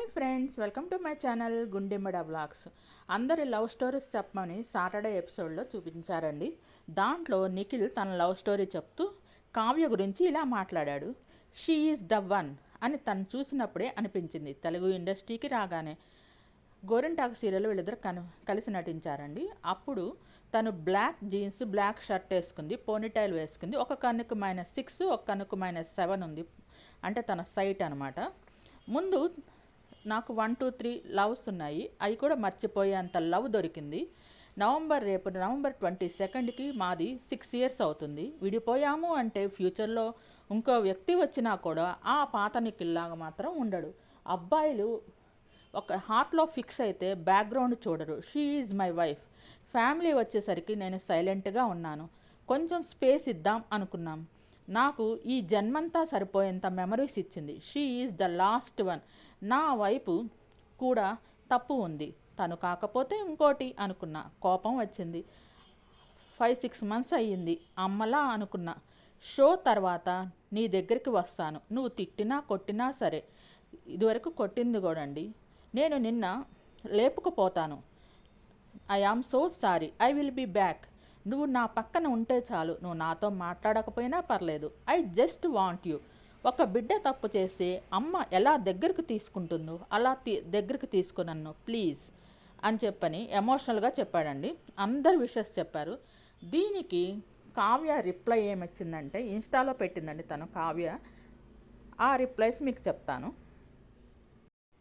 Hi friends welcome to my channel Gundimada vlogs అందరి love stories చెప్పమని Saturday ఎపిసోడ్లో చూపించారండి. దాంట్లో నిఖిల్ తన లవ్ స్టోరీ చెప్తూ కావ్య గురించి ఇలా మాట్లాడాడు. షీ ఈజ్ ద వన్ అని తను చూసినప్పుడే అనిపించింది. తెలుగు ఇండస్ట్రీకి రాగానే గోరింటాకు సీరియల్ వీళ్ళిద్దరు కను కలిసి నటించారండి. అప్పుడు తను బ్లాక్ జీన్స్ బ్లాక్ షర్ట్ వేసుకుంది పోనీటైల్ వేసుకుంది. ఒక కన్నుకు మైనస్ సిక్స్ ఒక కన్నుకు మైనస్ సెవెన్ ఉంది. అంటే తన సైట్ అనమాట ముందు నాకు వన్ టూ త్రీ లవ్స్ ఉన్నాయి. అవి కూడా మర్చిపోయేంత లవ్ దొరికింది. నవంబర్ రేపు నవంబర్ ట్వంటీ సెకండ్కి మాది సిక్స్ ఇయర్స్ అవుతుంది. విడిపోయాము అంటే ఫ్యూచర్లో ఇంకో వ్యక్తి వచ్చినా కూడా ఆ పాతనికిల్లాగా మాత్రం ఉండడు. అబ్బాయిలు ఒక హార్ట్లో ఫిక్స్ అయితే బ్యాక్గ్రౌండ్ చూడరు. She is my wife family వచ్చేసరికి నేను సైలెంట్గా ఉన్నాను. కొంచెం స్పేస్ ఇద్దాం అనుకున్నాం. నాకు ఈ జన్మంతా సరిపోయేంత మెమరీస్ ఇచ్చింది. She is the last one నా వైపు కూడా తప్పు ఉంది. తను కాకపోతే ఇంకోటి అనుకున్న. కోపం వచ్చింది. ఫైవ్ సిక్స్ మంత్స్ అయ్యింది. అమ్మలా అనుకున్నా. షో తర్వాత నీ దగ్గరికి వస్తాను. నువ్వు తిట్టినా కొట్టినా సరే. ఇదివరకు కొట్టింది కూడా అండి నేను నిన్న లేపుకుపోతాను. I am so sorry I will be back నువ్వు నా పక్కన ఉంటే చాలు. నువ్వు నాతో మాట్లాడకపోయినా పర్లేదు. ఐ జస్ట్ వాంట్ యూ ఒక బిడ్డ తప్పు చేస్తే అమ్మ ఎలా దగ్గరకు తీసుకుంటుందో అలా తీ దగ్గరికి తీసుకునన్ను ప్లీజ్ అని చెప్పని ఎమోషనల్గా చెప్పాడండి. అందరు విషెస్ చెప్పారు. దీనికి కావ్య రిప్లై ఏమొచ్చిందంటే ఇన్స్టాలో పెట్టిందండి తను కావ్య. ఆ రిప్లైస్ మీకు చెప్తాను.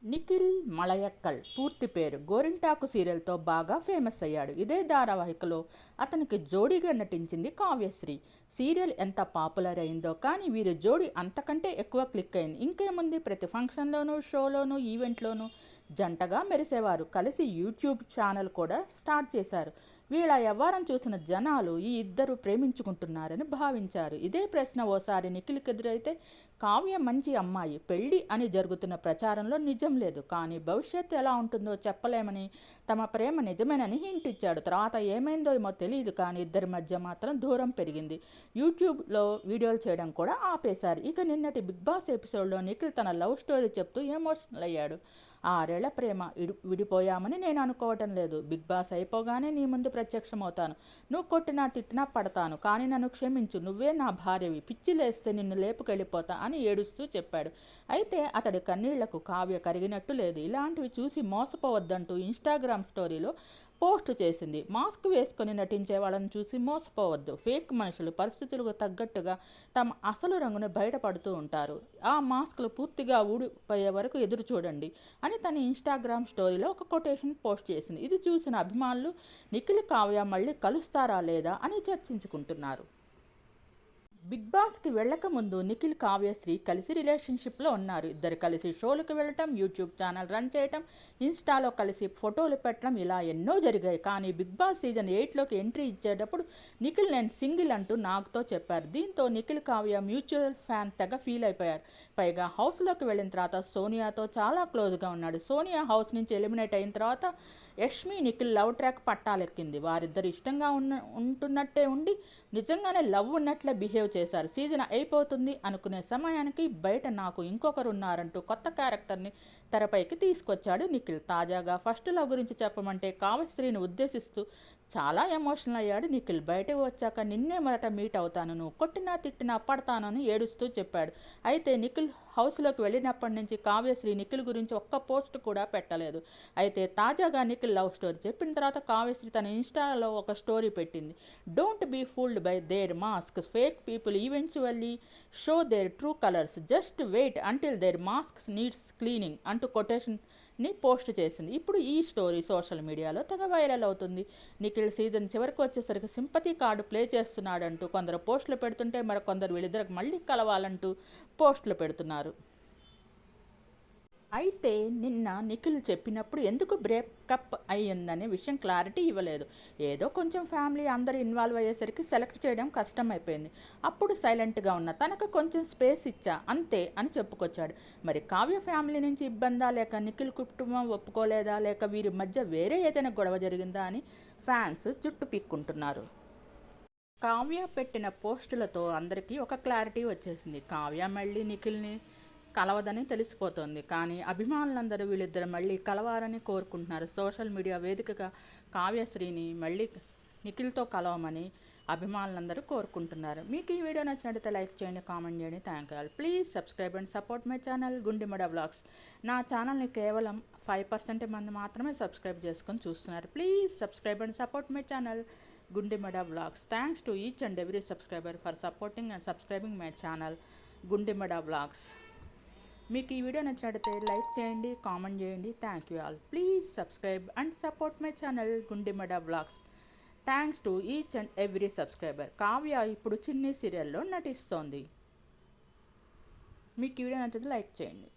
నిఖిల్ మలయక్కల్ పూర్తి పేరు. గోరింటాకు సీరియల్తో బాగా ఫేమస్ అయ్యాడు. ఇదే ధారావాహికలో అతనికి జోడీగా నటించింది కావ్యశ్రీ. సీరియల్ ఎంత పాపులర్ అయిందో కానీ వీరి జోడీ అంతకంటే ఎక్కువ క్లిక్ అయింది. ఇంకేముంది? ప్రతి ఫంక్షన్లోనూ షోలోనూ ఈవెంట్లోనూ జంటగా మెరిసేవారు. కలిసి యూట్యూబ్ ఛానల్ కూడా స్టార్ట్ చేశారు. వీళ్ళ వ్యవహారం చూసిన జనాలు ఈ ఇద్దరు ప్రేమించుకుంటున్నారని భావించారు. ఇదే ప్రశ్న ఓసారి నిఖిల్కి ఎదురైతే కావ్య మంచి అమ్మాయి పెళ్ళి అని జరుగుతున్న ప్రచారంలో నిజం లేదు. కానీ భవిష్యత్తు ఎలా ఉంటుందో చెప్పలేమని తమ ప్రేమ నిజమేనని హింట్ ఇచ్చాడు. తర్వాత ఏమైందో ఏమో తెలియదు కానీ ఇద్దరి మధ్య మాత్రం దూరం పెరిగింది. యూట్యూబ్లో వీడియోలు చేయడం కూడా ఆపేశారు. ఇక నిన్నటి బిగ్ బాస్ ఎపిసోడ్లో నిఖిల్ తన లవ్ స్టోరీ చెప్తూ ఎమోషనల్ అయ్యాడు. ఆరేళ్ళ ప్రేమ ఇడి విడిపోయామని నేను అనుకోవటం లేదు. బిగ్ బాస్ అయిపోగానే నీ ముందు ప్రత్యక్షమవుతాను. నువ్వు కొట్టినా తిట్టినా పడతాను కానీ నన్ను క్షమించు. నువ్వే నా భార్యవి. పిచ్చి లేస్తే నిన్ను లేపుకెళ్ళిపోతా అని ఏడుస్తూ చెప్పాడు. అయితే అతడి కన్నీళ్ళకు కావ్య కరిగినట్టు లేదు. ఇలాంటివి చూసి మోసపోవద్దంటూ ఇన్స్టాగ్రామ్ స్టోరీలో పోస్ట్ చేసింది. మాస్క్ వేసుకొని నటించే వాళ్ళని చూసి మోసపోవద్దు. ఫేక్ మనుషులు పరిస్థితులకు తగ్గట్టుగా తమ అసలు రంగును బయటపడుతూ ఉంటారు. ఆ మాస్క్లు పూర్తిగా ఊడిపోయే వరకు ఎదురు చూడండి అని తన ఇన్స్టాగ్రామ్ స్టోరీలో ఒక కొటేషన్ పోస్ట్ చేసింది. ఇది చూసిన అభిమానులు నిఖిల్ కావ్య మళ్ళీ కలుస్తారా లేదా? అని చర్చించుకుంటున్నారు. బిగ్ బాస్కి వెళ్ళకముందు నిఖిల్ కావ్యశ్రీ కలిసి రిలేషన్షిప్లో ఉన్నారు. ఇద్దరు కలిసి షోలకు వెళ్ళటం యూట్యూబ్ ఛానల్ రన్ చేయటం ఇన్స్టాలో కలిసి ఫోటోలు పెట్టడం ఇలా ఎన్నో జరిగాయి. కానీ బిగ్ బాస్ సీజన్ ఎయిట్లోకి ఎంట్రీ ఇచ్చేటప్పుడు నిఖిల్ నేను సింగిల్ అంటూ నాకుతో చెప్పారు. దీంతో నిఖిల్ కావ్య మ్యూచువల్ ఫ్యాన్ తెగ ఫీల్ అయిపోయారు. పైగా హౌస్లోకి వెళ్ళిన తర్వాత సోనియాతో చాలా క్లోజ్గా ఉన్నాడు. సోనియా హౌస్ నుంచి ఎలిమినేట్ అయిన తర్వాత యష్మి నిఖిల్ లవ్ ట్రాక్ పట్టాలెక్కింది. వారిద్దరు ఇష్టంగా ఉన్న ఉంటున్నట్టే ఉండి నిజంగానే లవ్ ఉన్నట్లే బిహేవ్ చేశారు. సీజన్ అయిపోతుంది అనుకునే సమయానికి బయట నాకు ఇంకొకరు ఉన్నారంటూ కొత్త క్యారెక్టర్ని తెరపైకి తీసుకొచ్చాడు నిఖిల్. తాజాగా ఫస్ట్ లవ్ గురించి చెప్పమంటే కావ్యశ్రీని ఉద్దేశిస్తూ చాలా ఎమోషనల్ అయ్యాడు నిఖిల్. బయటకు వచ్చాక నిన్నే మొదట మీట్ అవుతాను నువ్వు కొట్టినా తిట్టినా పడతానని ఏడుస్తూ చెప్పాడు. అయితే నిఖిల్ హౌస్లోకి వెళ్ళినప్పటి నుంచి కావ్యశ్రీ నిఖిల్ గురించి ఒక్క పోస్ట్ కూడా పెట్టలేదు. అయితే తాజాగా నిఖిల్ లవ్ స్టోరీ చెప్పిన తర్వాత కావ్యశ్రీ తన ఇన్స్టాలో ఒక స్టోరీ పెట్టింది. Don't be fooled by their mask fake people eventually show their true colours just wait until their mask needs cleaning అంటూ కొటేషన్ని పోస్ట్ చేసింది. ఇప్పుడు ఈ స్టోరీ సోషల్ మీడియాలో తెగ వైరల్ అవుతుంది. నిఖిల్ సీజన్ చివరికి వచ్చేసరికి సింపతి కార్డు ప్లే చేస్తున్నాడంటూ కొందరు పోస్టులు పెడుతుంటే మరికొందరు వీళ్ళిద్దరికి మళ్ళీ కలవాలంటూ పోస్టులు పెడుతున్నారు. అయితే నిన్న నిఖిల్ చెప్పినప్పుడు ఎందుకు బ్రేకప్ అయ్యిందనే విషయం క్లారిటీ ఇవ్వలేదు. ఏదో కొంచెం ఫ్యామిలీ అందరు ఇన్వాల్వ్ అయ్యేసరికి సెలెక్ట్ చేయడం కష్టం అయిపోయింది అప్పుడు సైలెంట్గా ఉన్న తనకు కొంచెం స్పేస్ ఇచ్చా అంతే అని చెప్పుకొచ్చాడు. మరి కావ్య ఫ్యామిలీ నుంచి ఇబ్బందా లేక నిఖిల్ కుటుంబం ఒప్పుకోలేదా లేక వీరి మధ్య వేరే ఏదైనా గొడవ జరిగిందా అని ఫ్యాన్స్ జుట్టు పీక్కుంటున్నారు. కావ్య పెట్టిన పోస్టులతో అందరికీ ఒక క్లారిటీ వచ్చేసింది. కావ్య మళ్ళీ నిఖిల్ని కలవదని తెలిసిపోతుంది. కానీ అభిమానులందరూ వీళ్ళిద్దరు మళ్ళీ కలవాలని కోరుకుంటున్నారు. సోషల్ మీడియా వేదికగా కావ్యశ్రీని మళ్ళీ నిఖిల్తో కలవమని అభిమానులందరూ కోరుకుంటున్నారు. మీకు ఈ వీడియో నచ్చినట్లయితే లైక్ చేయండి కామెంట్ చేయండి. Thank you please subscribe and support my channel Gundimada vlogs. నా ఛానల్ని కేవలం ఫైవ్ పర్సెంట్ మంది మాత్రమే సబ్స్క్రైబ్ చేసుకొని చూస్తున్నారు. Please subscribe and support my channel Gundimada vlogs. Thanks to each and every subscriber for supporting and subscribing my channel Gundimada vlogs. మీకు ఈ video నచ్చినట్లయితే లైక్ చేయండి కామెంట్ చేయండి. Thank you all please subscribe and support my channel Gundimada vlogs thanks to each and every subscriber Kavya ఇప్పుడు చిన్ని సీరియల్లో నటిస్తోంది. మీకు ఈ వీడియో నచ్చితే లైక్ చేయండి.